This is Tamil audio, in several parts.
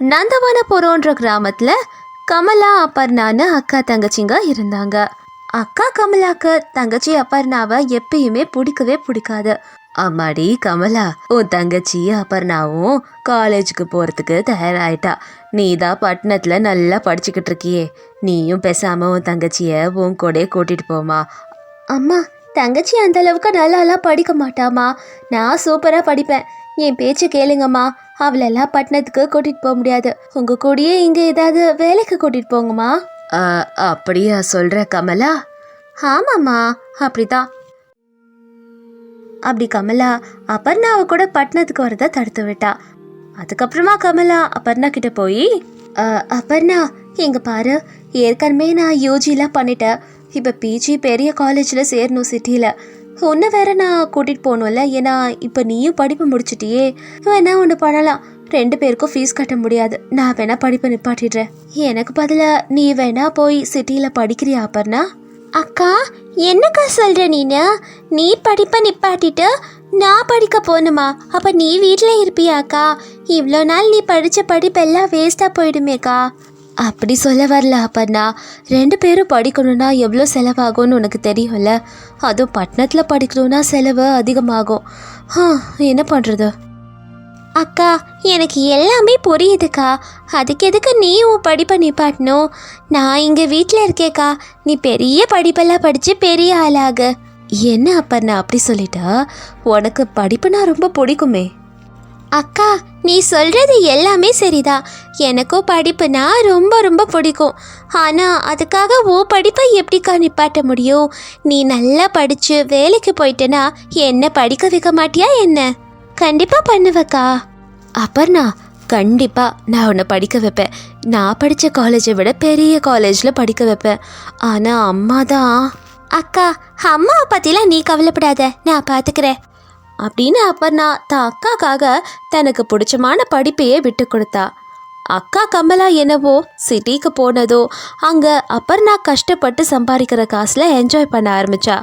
நந்தவனபுரம்ன்ற கிராமத்தில் கமலா அப்பர்ணான்னு அக்கா தங்கச்சிங்க இருந்தாங்க. அக்கா கமலாக்கு தங்கச்சி அப்பர்ணாவை எப்பயுமே பிடிக்கவே பிடிக்காது. அம்மாடி கமலா உன் தங்கச்சி அப்பர்ணாவும் காலேஜுக்கு போகிறதுக்கு தயாராயிட்டா. நீ தான் பட்டணத்தில் நல்லா படிச்சுக்கிட்டு இருக்கியே. நீயும் பேசாமல் உன் தங்கச்சியை உன் கூட கூட்டிகிட்டு போமா. அம்மா தங்கச்சி அந்த அளவுக்கு நல்லாலாம் படிக்க மாட்டாமா. நான் சூப்பராக படிப்பேன். என் பேச்சு கேளுங்கம்மா. அவளெல்லாம் பட்டணத்துக்கு கூட்டிட்டு போக முடியாது. உங்க கூடயே இங்க ஏதாவது வேலைக்கு கூட்டிட்டு போங்கம்மா. அப்படியா சொல்ற கமலா? ஆமாம்மா அப்படிதான் அப்படி கமலா அபர்ணாவை கூட பட்டணத்துக்கு வரத தடுத்து விட்டா. அதுக்கப்புறமா கமலா அபர்ணா கிட்ட போய் அபர்ணா இங்க பாரு ஏற்கனவே நான் யூஜிலாம் பண்ணிட்டேன். இப்போ பிஜி பெரிய காலேஜில் சேரணும் சிட்டியில் உன்னை வேற நான் கூட்டிகிட்டு போகணும்ல. ஏன்னா இப்போ நீயும் படிப்பு முடிச்சிட்டியே. வேணா ஒன்று பண்ணலாம். ரெண்டு பேருக்கும் ஃபீஸ் கட்ட முடியாது. நான் வேணா படிப்பை நிப்பாட்டிடுறேன். எனக்கு பதிலாக நீ வேணா போய் சிட்டியில் படிக்கிறியா அப்பர்ணா அக்கா என்னக்கா சொல்ற நீனு? நீ படிப்பை நிப்பாட்டிட்டு நான் படிக்க போகணுமா? அப்ப நீ வீட்டில் இருப்பியாக்கா? இவ்வளோ நாள் நீ படித்த படிப்பெல்லாம் வேஸ்ட்டாக போயிடுமேக்கா. அப்படி சொல்ல வரல அப்பண்ணா ரெண்டு பேரும் படிக்கணும்னா எவ்வளோ செலவாகும்னு உனக்கு தெரியும்ல? அதுவும் பட்டணத்தில் படிக்கணும்னா செலவு அதிகமாகும். என்ன பண்ணுறது அக்கா எனக்கு எல்லாமே புரியுதுக்கா. அதுக்கு எதுக்கு நீ உன் படிப்பை நிப்பாட்டணும்? நான் இங்கே வீட்டில் இருக்கேக்கா. நீ பெரிய படிப்பெல்லாம் படித்து பெரிய ஆளாகு. என்ன அப்ப நான் அப்படி சொல்லிட்டா? உனக்கு படிப்புனா ரொம்ப பிடிக்குமே. அக்கா நீ சொல்றது எல்லாமே சரிதான் எனக்கும் படிப்புனா ரொம்ப ரொம்ப பிடிக்கும். ஆனால் அதுக்காக ஓ படிப்பை எப்படிக்கா நிப்பாட்ட முடியும்? நீ நல்லா படித்து வேலைக்கு போயிட்டேன்னா என்ன படிக்க வைக்க மாட்டியா என்ன? கண்டிப்பா பண்ணுவக்கா. அபர்ணா கண்டிப்பாக நான் உன்னை படிக்க வைப்பேன். நான் படித்த காலேஜை விட பெரிய காலேஜில் படிக்க வைப்பேன். ஆனால் அம்மா தான் அக்கா அம்மாவை பற்றிலாம் நீ கவலைப்படாத. நான் பார்த்துக்கிறேன் அப்படின்னு அப்பர்ணா தான் அக்காக்காக தனக்கு பிடிச்சமான படிப்பையே விட்டு கொடுத்தா. அக்கா கமலா என்னவோ சிட்டிக்கு போனதோ அங்கே அப்பர்ணா கஷ்டப்பட்டு சம்பாதிக்கிற காசில் என்ஜாய் பண்ண ஆரம்பித்தா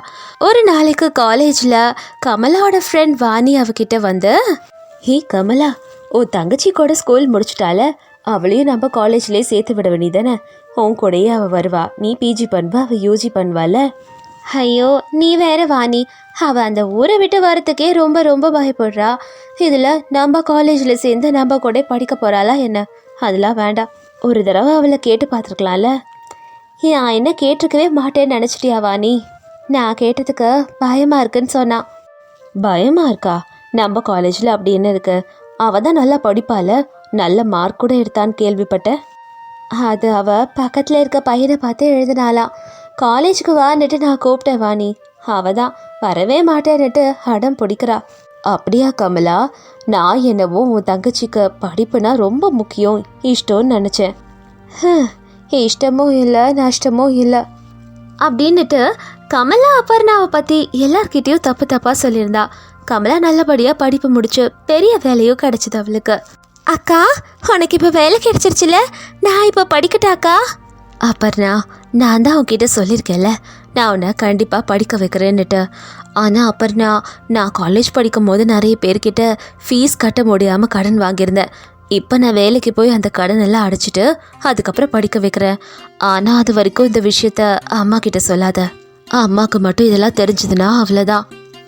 ஒரு நாளைக்கு காலேஜில் கமலாவோட ஃப்ரெண்ட் வாணி அவகிட்ட வந்து ஹே கமலா ஓ தங்கச்சி கூட ஸ்கூல் முடிச்சிட்டால அவளையும் நம்ம காலேஜ்லேயே சேர்த்து விட வேண்டியதானே உன் கூடயே அவள் வருவா. நீ பிஜி பண்ணுவா அவள் யூஜி பண்ணுவாள ஐயோ நீ வேற வாணி அவ அந்த ஊரை விட்டு வரத்துக்கே ரொம்ப ரொம்ப பயப்படுறா. இதில் நம்ம காலேஜில் சேர்ந்து நம்ம கூட படிக்க போகிறாளா என்ன? அதெல்லாம் வேண்டாம். ஒரு தடவை அவளை கேட்டு பார்த்துருக்கலாம்ல. நான் என்ன கேட்டிருக்கவே மாட்டேன்னு நினச்சிட்டியா வாணி நான் கேட்டதுக்கு பயமாக இருக்குன்னு சொன்னான் பயமாக இருக்கா? நம்ம காலேஜில் அப்படி என்ன இருக்கு? அவ தான் நல்லா படிப்பாள்? நல்ல மார்க் கூட எடுத்தான்னு கேள்விப்பட்டேன். அது அவ பக்கத்தில் இருக்க பையனை பார்த்து எழுதினாலாம் காலேஜுக்கு வான்னுட்டு நான் கூப்பிட்டேன் வாணி. அவ தான் வரவே மாட்டேன்னுட்டு அடம் பிடிக்கிறா. அப்படியா கமலா? நான் என்னவோ உன் தங்கச்சிக்கு படிப்புனா ரொம்ப முக்கியம் இஷ்டம்னு நினச்சேன். இஷ்டமும் இல்லை நஷ்டமும் இல்லை. அப்படின்னுட்டு கமலா அபர்ணாவை பற்றி எல்லார்கிட்டயும் தப்பு தப்பாக சொல்லியிருந்தா. கமலா நல்லபடியாக படிப்பு முடிச்சு பெரிய வேலையும் கிடச்சிது அவளுக்கு. அக்கா உனக்கு இப்போ வேலை கிடைச்சிருச்சுல? நான் இப்போ படிக்கட்டாக்கா அபர்ணா நான் தான் உன்கிட்ட சொல்லியிருக்கேன்ல நான் உன்னை கண்டிப்பாக படிக்க வைக்கிறேன்னுட்டு. ஆனால் அபர்ணா நான் காலேஜ் படிக்கும் போது நிறைய பேர்கிட்ட ஃபீஸ் கட்ட முடியாமல் கடன் வாங்கியிருந்தேன். இப்போ நான் வேலைக்கு போய் அந்த கடன் எல்லாம் அடைச்சிட்டு அதுக்கப்புறம் படிக்க வைக்கிறேன். ஆனால் அது வரைக்கும் இந்த விஷயத்த அம்மா கிட்ட சொல்லாத. அம்மாவுக்கு மட்டும் இதெல்லாம் தெரிஞ்சதுன்னா அவ்வளோதான்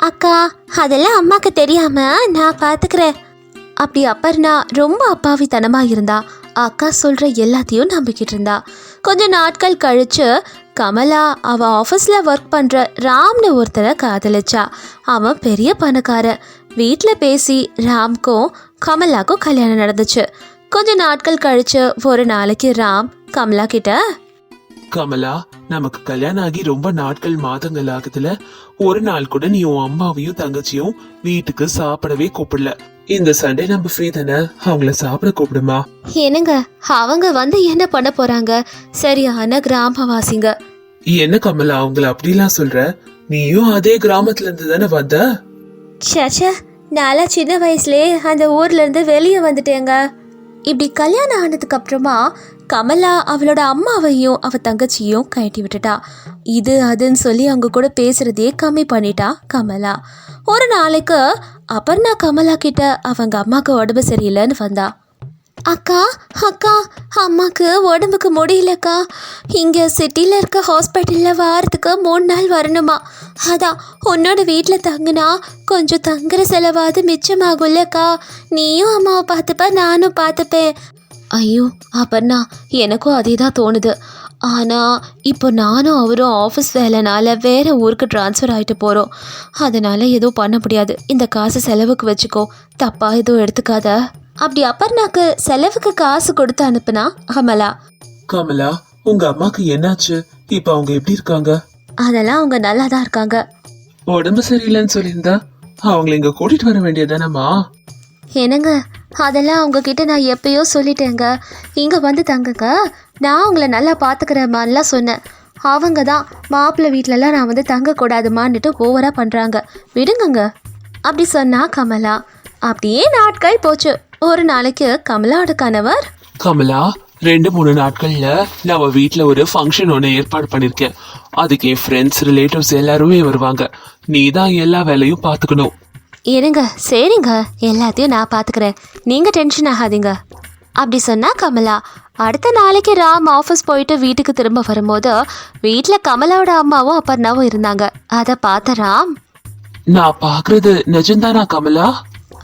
அக்கா அதெல்லாம் அம்மாக்கு தெரியாம நான் பார்த்துக்கிறேன் அப்படி அப்பர்ணா ரொம்ப அப்பாவித்தனமா இருந்தா அக்கா சொல்கிற எல்லாத்தையும் நம்பிக்கிட்டு இருந்தா. கொஞ்ச நாட்கள் கழிச்சு கமலா அவ ஆஃபீஸில் ஒர்க் பண்ணுற ராம்னு ஒருத்தரை காதலிச்சா. அவன் பெரிய பணக்காரன் வீட்டில் பேசி ராம்க்கும் கமலாக்கும் கல்யாணம் நடந்துச்சு. கொஞ்ச நாட்கள் கழிச்சு ஒரு நாளைக்கு ராம் கமலா கிட்ட கமலா நமக்கு கல்யாணம் ஆகி ரொம்ப நாட்கள் மாதங்கள் ஆகுதுல. ஒரு நாள் கூட நீ உன் அம்மாவையும் தங்கச்சியும் வீட்டுக்கு சாப்பிடவே கூப்பிடல. இந்த சண்டே நம்ம ஃப்ரீ தானே அவங்கள சாப்பிட கூப்பிடுமா? என்னங்க அவங்க வந்து என்ன பண்ண போறாங்க? சரியான கிராமவாசிங்க. என்ன கமலா அவங்கள அப்படிலாம் சொல்ற? நீயும் அதே கிராமத்துல இருந்து தானே வந்த? ச்சே நான்லாம் சின்ன வயசுலயே அந்த ஊர்ல இருந்து வெளியே வந்துட்டேங்க. இப்படி கல்யாணம் ஆனதுக்கு அப்புறமா கமலா அவளோட அம்மாவையும் அவ தங்கச்சியும் கழட்டி விட்டுட்டா. இது அதுன்னு சொல்லி அவங்க கூட பேசுறதையே கம்மி பண்ணிட்டா கமலா. ஒரு நாளைக்கு அபர்ணா கமலா கிட்ட அவங்க அம்மாவுக்கு உடம்பு சரியில்லைன்னு வந்தா. அக்கா அக்கா அம்மாக்கு உடம்புக்கு முடியலக்கா. இங்கே சிட்டியில் இருக்க ஹாஸ்பிட்டலில் வாரத்துக்கு மூணு நாள் வரணுமா. அதான் உன்னோட வீட்டில் தங்குனா கொஞ்சம் தங்குற செலவாவது மிச்சமாகும்லக்கா. நீயும் அம்மாவை பார்த்துப்ப நானும் பார்த்துப்பேன். ஐயோ அப்பண்ணா எனக்கும் அதே தான் தோணுது. ஆனால் இப்போ நானும் அவரும் ஆஃபீஸ் வேலைனால வேற ஊருக்கு ட்ரான்ஸ்ஃபர் ஆகிட்டு போகிறோம் அதனால் எதுவும் பண்ண முடியாது. இந்த காசு செலவுக்கு வச்சுக்கோ. தப்பாக எதுவும் எடுத்துக்காத. அப்படி அப்பர்னாக்கு செலவுக்கு காசு கொடுத்து அனுப்புனா அமலா? கமலா உங்க அம்மாக்கு என்னாச்சு? இப்ப அவங்க எப்படி இருக்காங்க? அதெல்லாம் அவங்க நல்லா தான் இருக்காங்க. உடம்பு சரியில்லைன்னு சொல்லியிருந்தா அவங்கள இங்க கூட்டிட்டு வர வேண்டியதானம்மா என்னங்க? அதெல்லாம் அவங்கக்கிட்ட நான் எப்பயோ சொல்லிட்டேங்க. இங்கே வந்து தங்குங்க. நான் உங்களை நல்லா பார்த்துக்கிறேம்மான்லாம் சொன்னேன். அவங்க தான் மாப்பிள்ளை வீட்டிலலாம் நான் வந்து தங்கக்கூடாதுமான்னுட்டு ஓவராக பண்ணுறாங்க விடுங்கங்க. அப்படி சொன்னா கமலா. அப்படியே நாட்கள் போச்சு. ஒரு நாளைக்கு கமலாவோட கணவர்? கமலா ரெண்டு மூணு நாட்கள்ல நம்ம வீட்ல ஒரு ஃபங்க்ஷன் ஒன்று ஏற்பாடு பண்ணிருக்கேன். அதுக்கு என் ஃப்ரெண்ட்ஸ் ரிலேட்டிவ்ஸ் எல்லாருமே வருவாங்க. நீ தான் எல்லா வேலையும் பார்த்துக்கணும் இருங்க சரிங்க. எல்லாத்தையும் நான் பார்த்துக்கிறேன் நீங்கள் டென்ஷன் ஆகாதீங்க. அப்படி சொன்னா கமலா அடுத்த நாளைக்கு ராம் ஆஃபீஸ் போயிட்டு வீட்டுக்கு திரும்ப வரும்போது வீட்டில் கமலாவோட அம்மாவும் அப்பர்னாவும் இருந்தாங்க. அதை பார்த்த ராம் நான் பாக்குறது நிஜம்தானா கமலா?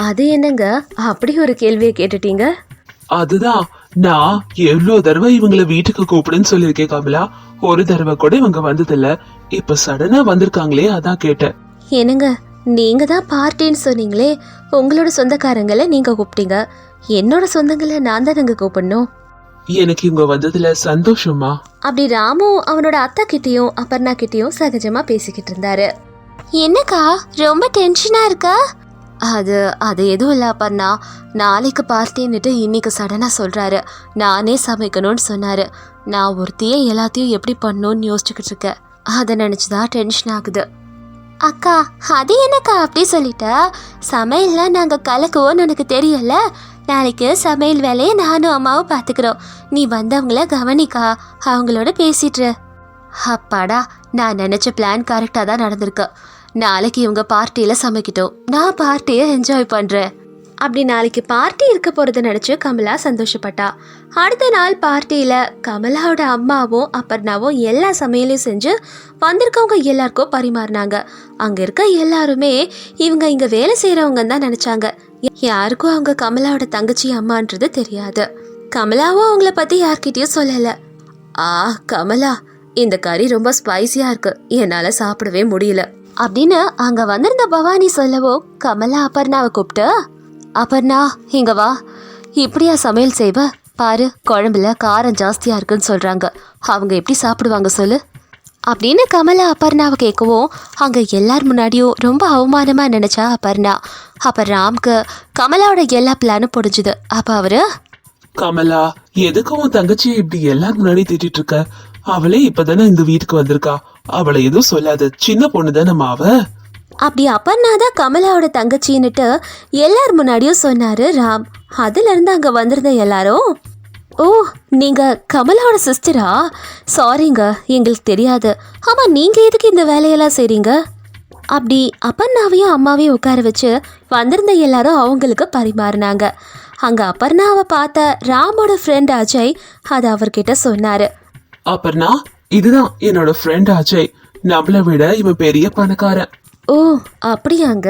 அது என்னங்க? அப்படி ஒரு கேள்வியை கேட்டுட்டீங்க? அதுதான். நான் எவ்வளவு தடவை இவங்கள வீட்டுக்கு கூப்பிடுன்னு சொல்லியிருக்கேன் கமலா. ஒரு தடவை கூட இவங்க வந்ததில்ல. இப்ப சடனா வந்திருக்காங்களே அதான் கேட்டேன். என்னங்க? நீங்க தான் பார்ட்டின்னு சொன்னீங்களே உங்களோட சொந்தக்காரங்களை நீங்க கூப்பிட்டீங்க. என்னோட சொந்தங்களை நான் தானங்க கூப்பிடணும். எனக்கு இவங்க வந்ததுல சந்தோஷமா அப்படி ராமு அவனோட அத்தா கிட்டயும் அபர்ணா கிட்டயும் சகஜமா பேசிக்கிட்டு இருந்தாரு. என்னக்கா ரொம்ப டென்ஷனா இருக்கா? அது அது எதுவும் இல்லை அப்பர்ணா நாளைக்கு பார்ட்டின்னுட்டு இன்னைக்கு சடனாக சொல்கிறாரு நானே சமைக்கணும்னு சொன்னார். நான் ஒருத்தையே எல்லாத்தையும் எப்படி பண்ணணும்னு யோசிச்சுக்கிட்டு இருக்கேன். அதை நினச்சி தான் டென்ஷன் ஆகுது. அக்கா அது என்னக்கா அப்படி சொல்லிட்டா? சமையல்லாம் நாங்கள் கலக்குவோம்னு உனக்கு தெரியல நாளைக்கு சமையல் வேலையை நானும் அம்மாவும் பார்த்துக்கிறோம் நீ வந்தவங்கள கவனிக்கா அவங்களோட பேசிட்டு அப்பாடா நான் நினச்ச பிளான் கரெக்டாக தான் நடந்திருக்கு. நாளைக்கு இவங்க பார்ட்டியில் சமைக்கிட்டோம். நான் பார்ட்டியை என்ஜாய் பண்ணுறேன் அப்படி நாளைக்கு பார்ட்டி இருக்க போகிறத நினச்சி கமலா சந்தோஷப்பட்டா. அடுத்த நாள் பார்ட்டியில் கமலாவோட அம்மாவும் அப்பர்னாவும் எல்லா சமையலையும் செஞ்சு வந்திருக்கவங்க எல்லாருக்கும் பரிமாறினாங்க. அங்கே இருக்க எல்லாருமே இவங்க இங்கே வேலை செய்கிறவங்க தான் நினச்சாங்க. யாருக்கும் அவங்க கமலாவோட தங்கச்சி அம்மான்றது தெரியாது. கமலாவும் அவங்கள பற்றி யார்கிட்டயும் சொல்லலை. ஆ கமலா இந்த கறி ரொம்ப ஸ்பைசியாக இருக்கு. என்னால் சாப்பிடவே முடியல. அப்படின்னு அங்கே வந்திருந்த பவானி சொல்லவோ கமலா அப்பர்ணாவை கூப்பிட்டு அப்பர்ணா இங்க வா. இப்படியா சமையல் செய்வ? பாரு குழம்புல காரம் ஜாஸ்தியா இருக்குன்னு சொல்றாங்க. அவங்க எப்படி சாப்பிடுவாங்க சொல்லு. அப்படின்னு கமலா அப்பர்ணாவை கேட்கவும் அங்க எல்லார் முன்னாடியும் ரொம்ப அவமானமா நினைச்சா அப்பர்ணா அப்ப ராம்க்கு கமலாவோட எல்லா பிளானும் புடிஞ்சுது அப்ப அவரு கமலா எதுக்கு உன் தங்கச்சியை இப்படி எல்லாரும் முன்னாடி திட்டிட்டு இருக்க? அவளே இப்பதானே இந்த வீட்டுக்கு வந்திருக்கா. அவளை எதுவும் சொல்லாத. சின்ன பொண்ணு தானே அவ அப்படி அப்பர்ணா தான் கமலாவோட தங்கச்சின்னுட்டு எல்லார் முன்னாடியும் சொன்னாரு ராம். அதுலேருந்து அங்கே வந்திருந்த எல்லாரும் ஓ நீங்கள் கமலாவோட சிஸ்டரா சாரிங்க எங்களுக்கு தெரியாது. ஆமாம் நீங்கள் எதுக்கு இந்த வேலையெல்லாம் செய்கிறீங்க அப்படி அப்பர்ணாவையும் அம்மாவையும் உட்கார வச்சு வந்திருந்த எல்லாரும் அவங்களுக்கு பரிமாறினாங்க. அங்கே அப்பர்ணாவை பார்த்த ராமோட ஃப்ரெண்ட் அஜய் அதை அவர்கிட்ட சொன்னாரு. அப்பர்ணா இதுதான் என்னோட ஃப்ரெண்ட் அஜய். நம்மளை விட இவன் பெரிய பணக்காரன். ஓ அப்படியாங்க.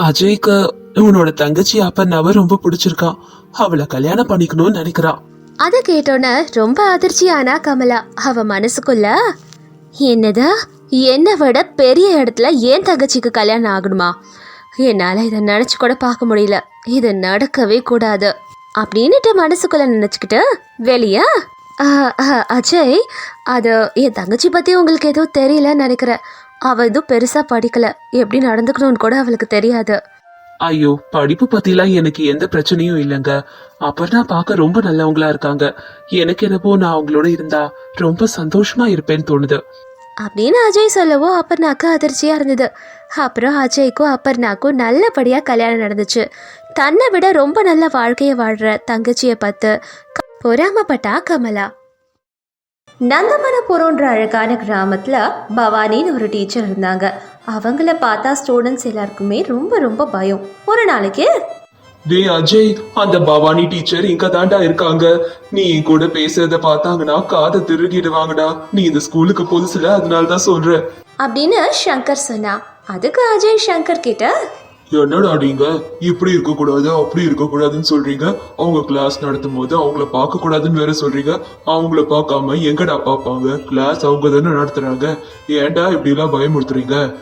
அஜய்க்கு உன்னோட தங்கச்சி அப்பர்னாவை ரொம்ப பிடிச்சிருக்கான் அவளை கல்யாணம் பண்ணிக்கணும்னு நினைக்கிறான் அதை கேட்டோன்னே ரொம்ப அதிர்ச்சியானா கமலா. அவ மனசுக்குள்ள என்னதா? என்னை விட பெரிய இடத்துல ஏன் தங்கச்சிக்கு கல்யாணம் ஆகணுமா? என்னால் இதை நினச்சி கூட பார்க்க முடியல. இது நடக்கவே கூடாது. அப்படின்னுட்டு மனசுக்குள்ள நினச்சிக்கிட்டு வெளியா? அஜய் அது என் தங்கச்சி பற்றி உங்களுக்கு எதுவும் தெரியலன்னு நினைக்கிறேன். அவள் எதுவும் பெருசாக படிக்கல. எப்படி நடந்துக்கணும்னு கூட அவளுக்கு தெரியாது. ஐயோ படிப்பு பத்திலாம் எனக்கு எந்த பிரச்சனையும் இல்லைங்க. அப்பர்னா பார்க்க ரொம்ப நல்லவங்களா இருக்காங்க. எனக்கு என்னப்போ நான் அவங்களோட இருந்தா ரொம்ப சந்தோஷமா இருப்பேன்னு தோணுது. அப்படின்னு அஜய் சொல்லவோ அப்பர்னாக்கு அதிர்ச்சியாக இருந்தது. அப்புறம் அஜய்க்கும் அப்பர்னாக்கும் நல்லபடியாக கல்யாணம் நடந்துச்சு. தன்னை விட ரொம்ப நல்ல வாழ்க்கையை வாழ்கிற தங்கச்சியை பார்த்து பொறாமப்பட்டா கமலா? நந்தமனபுரம்ன்ற அழகான கிராமத்தில் பவானின்னு ஒரு டீச்சர் இருந்தாங்க. அவங்கள பார்த்தா ஸ்டூடெண்ட்ஸ் எல்லாருக்குமே ரொம்ப ரொம்ப பயம். ஒரு நாளைக்கு டேய் அஜய் அந்த பவானி டீச்சர் இங்க தாண்டா இருக்காங்க. நீ என் கூட பேசுறத பார்த்தாங்கன்னா காதை திருகிடுவாங்கடா நீ இந்த ஸ்கூலுக்கு புதுசுல அதனால தான் சொல்ற அப்படின்னு சங்கர் சொன்னா. அதுக்கு அஜய் சங்கர் கிட்ட என்னடா நீங்க? இப்படி இருக்க கூடாது அப்படி இருக்க கூடாதுன்னு சொல்றீங்க? அவங்க கிளாஸ் நடத்தும் போது அவங்கள பார்க்க கூடாதுன்னு வேற சொல்றீங்க. அவங்கள பார்க்காம எங்கடா பார்ப்பாங்க? கிளாஸ் அவங்க தானே நடத்துறாங்க. ஏன்டா இப்படி எல்லாம் பயமுறுத்துறீங்க?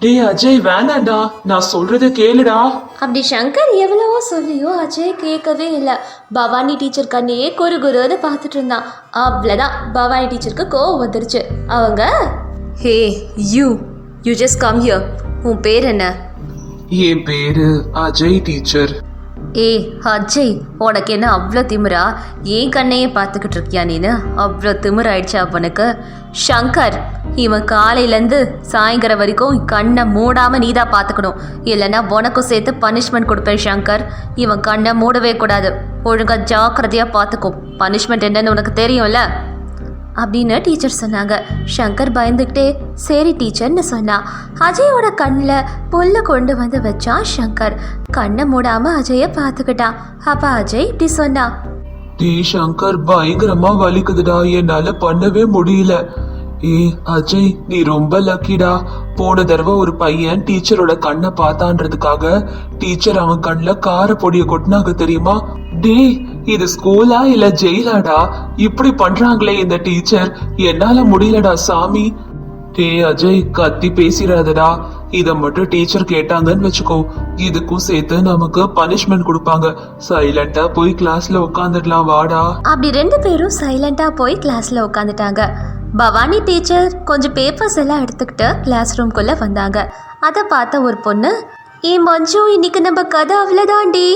டேய் அஜய் வேணாடா நான் சொல்றத கேளுடா. அப்படி சங்கர் எவ்வளவோ சொல்லியோ அஜய் கேட்கவே இல்லை. பவானி டீச்சர் கண்ணையே குறு குருன்னு பார்த்துட்டு இருந்தான். அவ்வளோதான் பவானி டீச்சருக்கு கோவம் வந்துருச்சு. அவங்க hey you you just come here உன் பேர் என்ன? என் பேரு அஜய் டீச்சர். ஏ அஜய் உனக்கு என்ன அவ்வளோ திமிரா? ஏன் கண்ணையே பார்த்துக்கிட்டு இருக்கியா நீனு? அவ்வளோ திமிர் ஆயிடுச்சு அவனுக்கு. ஷங்கர் இவன் காலையிலேருந்து சாயங்காலம் வரைக்கும் கண்ணை மூடாமல் நீ தான் பார்த்துக்கணும். இல்லைன்னா உனக்கும் சேர்த்து பனிஷ்மெண்ட் கொடுப்பேன் ஷங்கர் இவன் கண்ணை மூடவே கூடாது. ஒழுங்காக ஜாக்கிரதையாக பார்த்துக்கும் பனிஷ்மெண்ட் என்னன்னு உனக்கு தெரியும்ல? அப்படின்னு டீச்சர் சொன்னாங்க. சங்கர் பயந்துக்கிட்டே சரி டீச்சர்னு சொன்னான் அஜயோட கண்ணில் புல்ல கொண்டு வந்து வச்சான் சங்கர். கண்ணை மூடாம அஜயை பார்த்துக்கிட்டான். அப்ப அஜய் இப்படி சொன்னா. டேய் சங்கர் பயங்கரமா வலிக்குதுடா. என்னால பண்ணவே முடியல. ஏ அஜய் நீ ரொம்ப லக்கிடா போன தடவை ஒரு பையன் டீச்சரோட கண்ணை பார்த்தான்றதுக்காக டீச்சர் அவன் கண்ணில் கார பொடியை கொட்டினாங்க தெரியுமா? டேய் இது ஸ்கூலா இல்ல ஜெயிலாடா? இப்படி பண்றாங்களே இந்த டீச்சர். என்னால முடியலடா சாமி. டே அஜய் கத்தி பேசிடாதடா இத மட்டும் டீச்சர் கேட்டாங்கன்னு வச்சுக்கோ. இதுக்கும் சேர்த்து நமக்கு பனிஷ்மெண்ட் கொடுப்பாங்க. சைலண்டா போய் கிளாஸ்ல உட்காந்துடலாம் வாடா. அப்படி ரெண்டு பேரும் சைலண்டா போய் கிளாஸ்ல உட்காந்துட்டாங்க பவானி டீச்சர் கொஞ்சம் பேப்பர்ஸ் எல்லாம் எடுத்துக்கிட்டு கிளாஸ் ரூம்குள்ள வந்தாங்க. அதை பார்த்த ஒரு பொண்ணு ஏ மஞ்சு இன்னைக்கு நம்ம கதை அவ்வளோதாண்டி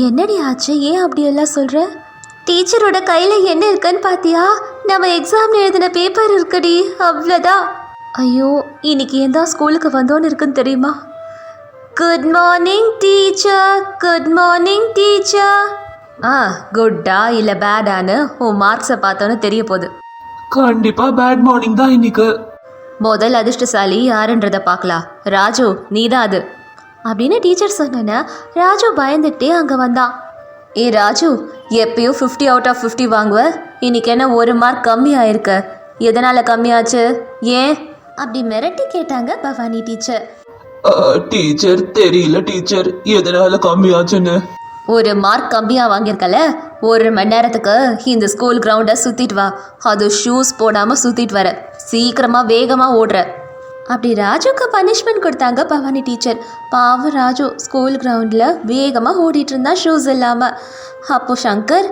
என்னடி ஆச்சு? ஏன் அப்படியெல்லாம் சொல்ற? டீச்சரோட கையில் என்ன இருக்குன்னு பார்த்தியா நம்ம எக்ஸாம் எழுதின பேப்பர் இருக்குடி. அவ்வளோதான் ஐயோ இன்னைக்கு ஏன் தான் ஸ்கூலுக்கு வந்தோன்னு இருக்குன்னு தெரியுமா? Good morning teacher good morning teacher ஆ குட்டா இல்லை பேடான்னு உன் மார்க்ஸை பார்த்தோன்னு தெரிய போகுது. கண்டிப்பா பேட் மார்னிங் தான் இன்னைக்கு. முதல் அதிர்ஷ்டசாலி யாருன்றதை பார்க்கலாம். ராஜு நீதான் அது. அப்படின்னு டீச்சர் சொன்னேன்னு ராஜு பயந்துக்கிட்டே அங்கே வந்தான் ஏ ராஜு எப்பயும் ஃபிஃப்டி அவுட் ஆஃப் ஃபிஃப்டி வாங்குவ? இன்னைக்கு என்ன ஒரு மார்க் கம்மி ஆயிருக்க எதனால் கம்மியாச்சு? ஏன்? அப்படி மிரட்டி கேட்டாங்க பவானி டீச்சர் டீச்சர் தெரியல டீச்சர் எதனால கம்மியாச்சுன்னு? ஒரு மார்க் கம்மியாக வாங்கியிருக்கல. ஒரு மணி நேரத்துக்கு இந்த ஸ்கூல் கிரவுண்டை சுற்றிட்டு வா. அது ஷூஸ் போடாமல் சுற்றிட்டு வர. சீக்கிரமாக வேகமாக ஓடுற. அப்படி ராஜுக்கு பனிஷ்மெண்ட் கொடுத்தாங்க பவானி டீச்சர் பாவம் ராஜு ஸ்கூல் கிரவுண்டில் வேகமாக ஓடிட்டு இருந்தா ஷூஸ் இல்லாமல் அப்போ சங்கர்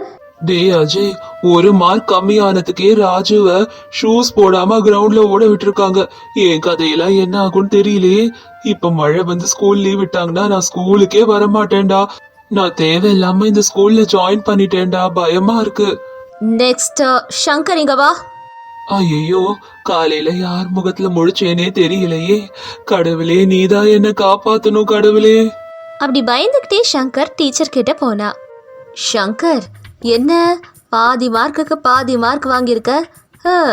டேய் அஜய் ஒரு மார்க் கம்மியானதுக்கே ராஜுவ ஷூஸ் போடாம கிரவுண்ட்ல ஓட விட்டுருக்காங்க. என் கதையெல்லாம் என்ன ஆகும்னு தெரியலையே இப்ப மழை வந்து ஸ்கூல் லீவ் விட்டாங்கன்னா நான் ஸ்கூலுக்கே வர மாட்டேன்டா நான் தேவையில்லாம இந்த ஸ்கூல்ல ஜாயின் பண்ணிட்டேன்டா. பயமா இருக்கு. நெக்ஸ்ட் சங்கர் இங்க வா. ஐயோ காலையில யார் முகத்துல முழிச்சேனே தெரியலையே. கடவுளே நீதான் என்ன காப்பாத்தணும் கடவுளே. அப்படி பயந்துக்கிட்டே சங்கர் டீச்சர் கிட்ட போனா. சங்கர் என்ன? பாதி மார்க்குக்கு பாதி மார்க் வாங்கியிருக்க? ஆ,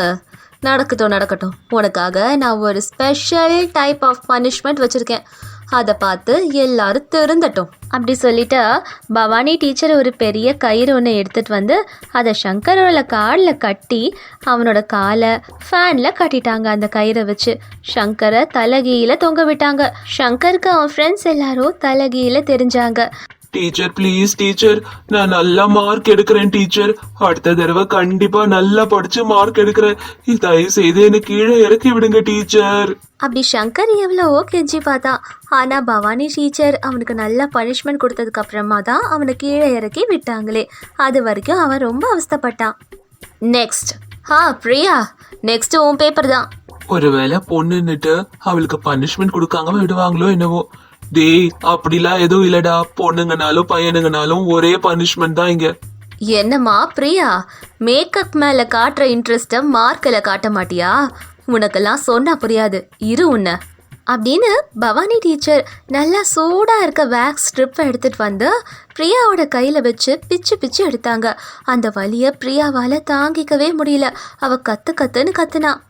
நடக்கட்டும் நடக்கட்டும். உனக்காக நான் ஒரு ஸ்பெஷல் டைப் ஆஃப் பனிஷ்மெண்ட் வச்சுருக்கேன். அதை பார்த்து எல்லாரும் திருந்தட்டும். அப்படி சொல்லிட்டு பவானி டீச்சர் ஒரு பெரிய கயிறு ஒன்று எடுத்துகிட்டு வந்து அதை சங்கரோட காலில் கட்டி அவனோட காலை ஃபேனில் கட்டிட்டாங்க அந்த கயிறை வச்சு. சங்கரை தலகியில் தொங்க விட்டாங்க. சங்கருக்கு அவன் ஃப்ரெண்ட்ஸ் எல்லாரும் தலகியில் தெரிஞ்சாங்க. டீச்சர் ப்ளீஸ் டீச்சர் நான் நல்லா மார்க் எடுக்கிறேன் டீச்சர் அடுத்த தடவை கண்டிப்பா நல்லா படிச்சு மார்க் எடுக்கிறேன். தயவு செய்து என்ன கீழே இறக்கி விடுங்க டீச்சர் அப்படி சங்கர் எவ்வளவோ கெஞ்சி பார்த்தான் ஆனால் பவானி டீச்சர் அவனுக்கு நல்லா பனிஷ்மெண்ட் கொடுத்ததுக்கு அப்புறமா தான் அவனை கீழே இறக்கி விட்டாங்களே. அது வரைக்கும் அவன் ரொம்ப அவஸ்தைப்பட்டான். நெக்ஸ்ட் ஹா பிரியா. நெக்ஸ்ட் உன் பேப்பர் தான். ஒருவேளை பொண்ணுன்னுட்டு அவளுக்கு பனிஷ்மெண்ட் கொடுக்காம விடுவாங்களோ என்னவோ. டேய் அப்படிலாம் எதுவும் இல்லடா. பொண்ணுங்கனாலும் பையனுங்கனாலும் ஒரே பனிஷ்மெண்ட் தான் இங்க. என்னம்மா பிரியா? மேக்கப் மேலே காட்டுற இன்ட்ரெஸ்ட்டை மார்க்கில் காட்ட மாட்டியா? உனக்கெல்லாம் சொன்னா புரியாது. இரு உன்ன. அப்படின்னு பவானி டீச்சர் நல்லா சூடாக இருக்க வேக்ஸ் ஸ்ட்ரிப்பை எடுத்துகிட்டு வந்து பிரியாவோட கையில் வச்சு பிச்சு பிச்சு எடுத்தாங்க. அந்த வலியை பிரியாவால் தாங்கிக்கவே முடியல. அவ கத்து கத்துன்னு கத்துனா.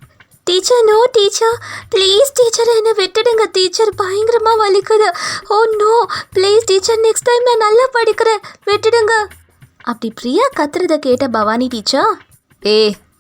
Teacher no teacher please teacher என்னை விட்டுடுங்க. டீச்சர் பயங்கரமாக வலிக்குது. ஓ no please teacher next time நான் நல்லா படிக்கிறேன். விட்டுடுங்க. அப்படி பிரியா கத்துறத கேட்ட பவானி டீச்சர் ஏ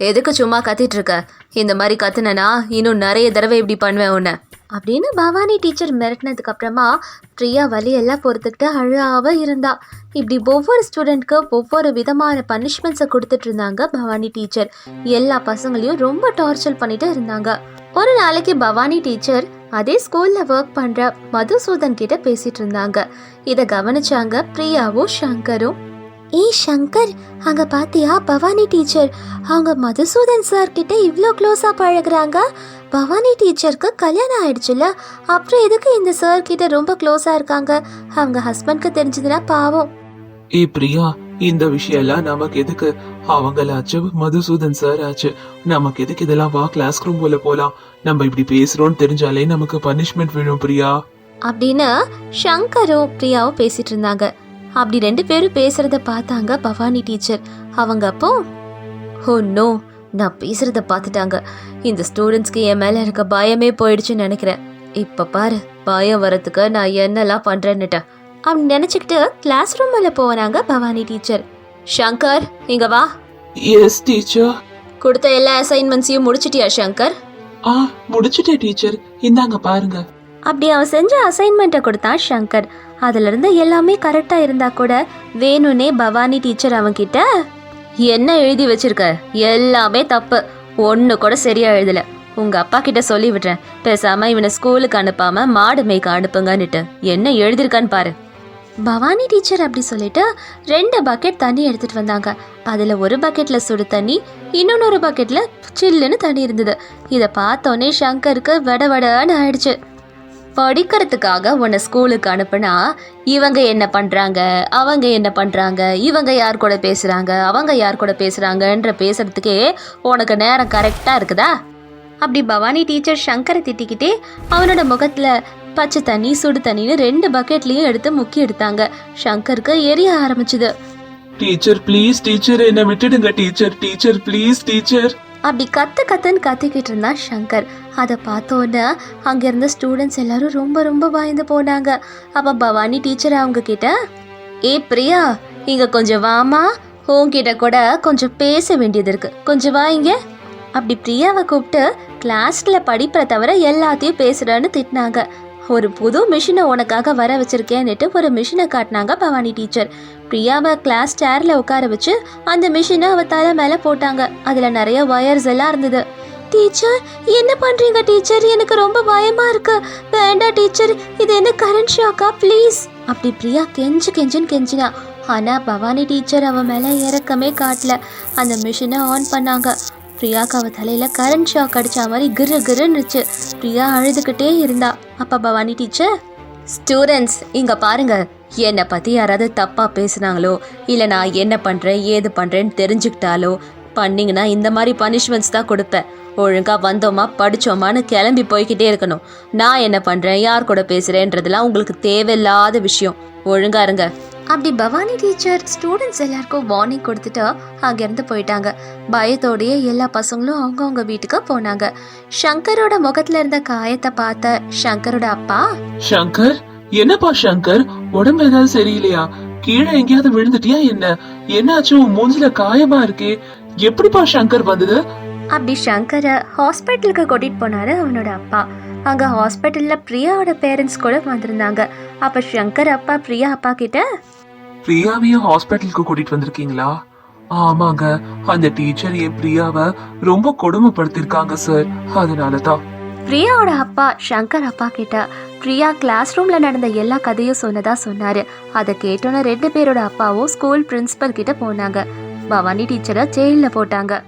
எதுக்கு சும்மா கத்திட்டு இருக்க? இந்த மாதிரி கத்துனனா இன்னும் நிறைய தடவை இப்படி பண்ணுவேன் உன்னை. அப்படின்னு பவானி டீச்சர் மிரட்டினதுக்கு அப்புறமா பிரியா வலியெல்லாம் பொறுத்துக்கிட்டு அழாவ இருந்தா. இப்படி ஒவ்வொரு ஸ்டூடெண்ட்க்கு ஒவ்வொரு விதமான பனிஷ்மெண்ட்ஸை கொடுத்துட்டு இருந்தாங்க பவானி டீச்சர். எல்லா பசங்களையும் ரொம்ப டார்ச்சர் பண்ணிட்டு இருந்தாங்க. ஒரு நாளைக்கு பவானி டீச்சர் அதே ஸ்கூல்ல ஒர்க் பண்ற மதுசூதன் கிட்ட பேசிட்டு இருந்தாங்க. இதை கவனிச்சாங்க பிரியாவும் சங்கரும். ஏய் சங்கர் அங்க பாத்தியா? பவானி டீச்சர் அவங்க மதுசூதன் சார் கிட்ட இவ்ளோ க்ளோஸா பழகுறாங்க. பவானி டீச்சருக்கு கல்யாணம் ஆயிடுச்சுல அப்புறம் எதுக்கு இந்த சார் கிட்ட ரொம்ப க்ளோஸா இருக்காங்க? அவங்க ஹஸ்பண்ட்க்கு தெரிஞ்சதுன்னா பாவம். ஏ பிரியா இந்த விஷயம் எல்லாம் நமக்கு எதுக்கு? அவங்களாச்சு மதுசூதன் சார் ஆச்சு. நமக்கு எதுக்கு இதெல்லாம்? வா கிளாஸ் ரூம் போல போலாம். நம்ம இப்படி பேசுறோம்னு தெரிஞ்சாலே நமக்கு பனிஷ்மெண்ட் விழும் பிரியா. அப்படின்னு சங்கரும் பிரியாவும் பேசிட்டு இருந்தாங்க. அப்படி ரெண்டு பேரும் பேசுறத பார்த்தாங்க பவானி டீச்சர். அவங்க அப்போ ஓ நோ நான் பேசுறத பார்த்துட்டாங்க. இந்த ஸ்டூடெண்ட்ஸ்க்கு என் மேல இருக்க பயமே போயிடுச்சுன்னு நினைக்கிறேன். இப்ப பாரு பயம் வரத்துக்கு நான் என்னெல்லாம் பண்றேன்னுட்டேன் அப்படி நினைச்சுக்கிட்டு கிளாஸ் ரூம்ல போனாங்க பவானி டீச்சர். சங்கர் இங்க வா. எஸ் டீச்சர் கொடுத்த எல்லா அசைன்மெண்ட்ஸையும் முடிச்சிட்டியா சங்கர் ஆ முடிச்சிட்டேன் டீச்சர். இந்தாங்க பாருங்க. அப்படி அவன் செஞ்ச அசைன்மெண்ட்டை கொடுத்தான் ஷங்கர் அதுலேருந்து எல்லாமே கரெக்டாக இருந்தால் கூட வேணும்னே பவானி டீச்சர் அவன்கிட்ட என்ன எழுதி வச்சிருக்க? எல்லாமே தப்பு. ஒன்று கூட சரியாக எழுதலை. உங்கள் அப்பா கிட்ட சொல்லி விடுறேன். பேசாமல் இவனை ஸ்கூலுக்கு அனுப்பாமல் மாடு மேய்க்க அனுப்புங்கன்னுட்டு. என்ன எழுதிருக்கான்னு பாரு. பவானி டீச்சர் அப்படி சொல்லிட்டு ரெண்டு பக்கெட் தண்ணி எடுத்துட்டு வந்தாங்க. அதுல ஒரு பக்கெட்ல சுடு தண்ணி இன்னொன்னொரு பக்கெட்ல சில்லுன்னு தண்ணி இருந்தது. இதை பார்த்தோன்னே ஷங்கருக்கு வட வடன்னு ஆயிடுச்சு. படிக்கிறதுக்காக உன்னை ஸ்கூலுக்கு அனுப்புனா இவங்க என்ன பண்ணுறாங்க அவங்க என்ன பண்ணுறாங்க இவங்க யார் கூட பேசுகிறாங்க அவங்க யார் கூட பேசுகிறாங்கன்ற பேசுறதுக்கே உனக்கு நேரம் கரெக்டாக இருக்குதா? அப்படி பவானி டீச்சர் சங்கரை திட்டிக்கிட்டே அவனோட முகத்தில் பச்சை தண்ணி சுடு தண்ணின்னு ரெண்டு பக்கெட்லேயும் எடுத்து முக்கி எடுத்தாங்க. சங்கருக்கு எரிய ஆரம்பிச்சுது. டீச்சர் ப்ளீஸ் டீச்சர் என்ன விட்டுடுங்க டீச்சர் டீச்சர் ப்ளீஸ் டீச்சர் அப்படி கத்து கத்துன்னு கத்திக்கிட்டு இருந்தான் சங்கர். அதை பார்த்தோன்னே அங்கேருந்த ஸ்டூடெண்ட்ஸ் எல்லாரும் ரொம்ப ரொம்ப பயந்து போனாங்க. அப்போ பவானி டீச்சர் அவங்க கிட்ட ஏ பிரியா இங்கே கொஞ்சம் வாமா உங்ககிட்ட கூட கொஞ்சம் பேச வேண்டியது இருக்கு. கொஞ்சம் வா அப்படி பிரியாவை கூப்பிட்டு கிளாஸில் படிப்பை தவிர எல்லாத்தையும் பேசுகிறேன்னு திட்டினாங்க. ஒரு புது மிஷினை உனக்காக வர வச்சிருக்கேன்னுட்டு ஒரு மிஷினை காட்டினாங்க பவானி டீச்சர். பிரியாவை கிளாஸ் சேரில் உட்கார வச்சு அந்த மிஷினை அவ தலை மேலே போட்டாங்க. அதில் நிறைய ஒயர்ஸ் எல்லாம் இருந்தது. டீச்சர் என்ன பண்ணுறீங்க டீச்சர்? எனக்கு ரொம்ப பயமாக இருக்கு. வேண்டாம் டீச்சர் இது என்ன கரண்ட் ஷாக்கா ப்ளீஸ் அப்படி பிரியா கெஞ்சு கெஞ்சுன்னு கெஞ்சினா. ஆனால் பவானி டீச்சர் அவன் மேலே இறக்கமே காட்டல. அந்த மிஷினை ஆன் பண்ணாங்க. பிரியாக்கு அவள் தலையில் கரண்ட் ஷாக் அடித்த மாதிரி கிரு கிருன்னுச்சு. பிரியா அழுதுகிட்டே இருந்தாள் அப்பா பவானி டீச்சர் ஸ்டூடெண்ட்ஸ் இங்கே பாருங்க. என்னை பற்றி யாராவது தப்பாக பேசுனாங்களோ இல்லை நான் என்ன பண்ணுறேன் ஏது பண்ணுறேன்னு தெரிஞ்சுக்கிட்டாலோ பண்ணிங்கன்னா இந்த மாதிரி பனிஷ்மெண்ட்ஸ் தான் கொடுப்பேன். ஒழுங்காக வந்தோமா படித்தோமான்னு கிளம்பி போய்கிட்டே இருக்கணும். நான் என்ன பண்ணுறேன் யார் கூட பேசுகிறேன்றதெல்லாம் உங்களுக்கு தேவையில்லாத விஷயம். ஒழுங்கா இருங்க. அப்படி பவானி டீச்சர் ஸ்டூடெண்ட்ஸ் எல்லாருக்கும் வார்னிங் கொடுத்துட்டு அங்கேருந்து போயிட்டாங்க. பயத்தோடயே எல்லா பசங்களும் அவங்கவுங்க வீட்டுக்கு போனாங்க. சங்கரோட முகத்துல இருந்த காயத்தை பார்த்த சங்கரோட அப்பா சங்கர்? என்னப்பா சங்கர்? உடம்பு ஏதாவது சரியில்லையா? கீழே எங்கேயாவது விழுந்துட்டியா என்ன? என்னாச்சு? உன் மூஞ்சில காயமா இருக்கே. எப்படிப்பா சங்கர் வந்தது? அப்படி சங்கரை ஹாஸ்பிட்டலுக்கு கூட்டிட்டு போனாரு அவனோட அப்பா. அங்க ஹாஸ்பிட்டல்ல பிரியாவோட பேரண்ட்ஸ் கூட வந்திருந்தாங்க. அப்ப சங்கர் அப்பா பிரியா அப்பா கிட்ட பிரியாவையும் ஹாஸ்பிட்டலுக்கு கூட்டிட்டு வந்திருக்கீங்களா? ஆமாங்க அந்த டீச்சர் என் பிரியாவை ரொம்ப கொடுமைப்படுத்திருக்காங்க சார். அதனாலதான். பிரியாவோட அப்பா சங்கர் அப்பா கிட்ட பிரியா கிளாஸ் ரூம்ல நடந்த எல்லா கதையும் சொன்னதா சொன்னாரு. அதை கேட்டோன்னு ரெண்டு பேரோட அப்பாவும் ஸ்கூல் பிரின்சிபல் கிட்ட போனாங்க. பவானி டீச்சரை ஜெயில போட்டாங்க.